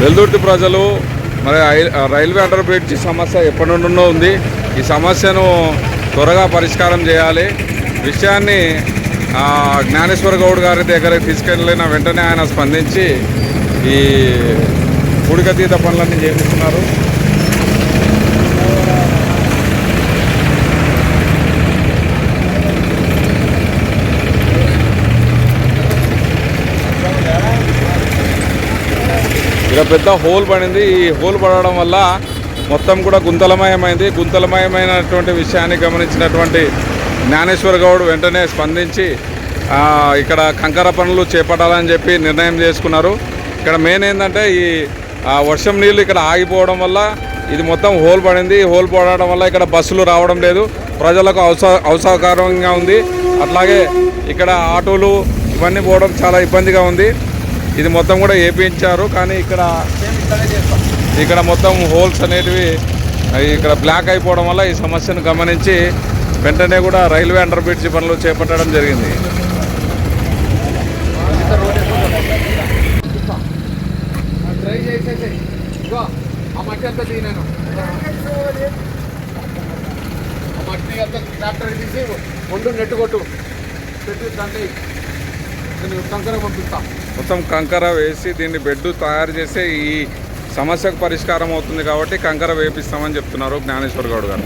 వెల్దుర్తి ప్రజలు మరి I- railway under bridge సమస్య ఎప్పటి నుండినో ఉంది ఈ సమస్యను త్వరగా పరిష్కారం చేయాలి. విషయాన్ని జ్ఞానేశ్వర గౌడ్ గారి దగ్గరికి తీసుకెళ్ళిన వెంటనే ఆయన స్పందించి ఈ పూడికతీత పనులన్నీ చేపిస్తున్నారు. ఇక పెద్ద హోల్ పడింది. ఈ హోల్ పడడం వల్ల మొత్తం కూడా గుంతలమయమైంది. గుంతలమయమైనటువంటి విషయాన్ని గమనించినటువంటి జ్ఞానేశ్వర గౌడ్ వెంటనే స్పందించి ఇక్కడ కంకర పనులు చేపట్టాలని చెప్పి నిర్ణయం చేసుకున్నారు. ఇక్కడ మెయిన్ ఏంటంటే ఈ వర్షం నీళ్ళు ఇక్కడ ఆగిపోవడం వల్ల ఇది మొత్తం హోల్ పడింది. హోల్ పడడం వల్ల ఇక్కడ బస్సులు రావడం లేదు. ప్రజలకు అవస అవసరకరంగా ఉంది. అట్లాగే ఇక్కడ ఆటోలు ఇవన్నీ పోవడం చాలా ఇబ్బందిగా ఉంది. ఇది మొత్తం కూడా వేపించారు కానీ ఇక్కడ ఇక్కడ మొత్తం హోల్స్ అనేటివి ఇక్కడ బ్లాక్ అయిపోవడం వల్ల ఈ సమస్యను గమనించి వెంటనే కూడా రైల్వే అండర్ బ్రిడ్జ్ పనులు చేపట్టడం జరిగింది ట్రై ఆ మట్టి ఆ ట్రాక్టర్ తీసి ఒండు నెట్టు కొట్టు పెట్టి దాంట్లో కంకర పంపిస్తా మొత్తం కంకర వేసి దీన్ని బెడ్ తయారు చేసే ఈ సమస్యకు పరిష్కారం అవుతుంది కాబట్టి కంకర వేపిస్తామని చెప్తున్నారు జ్ఞానేశ్వర్ గౌడ్ గారు.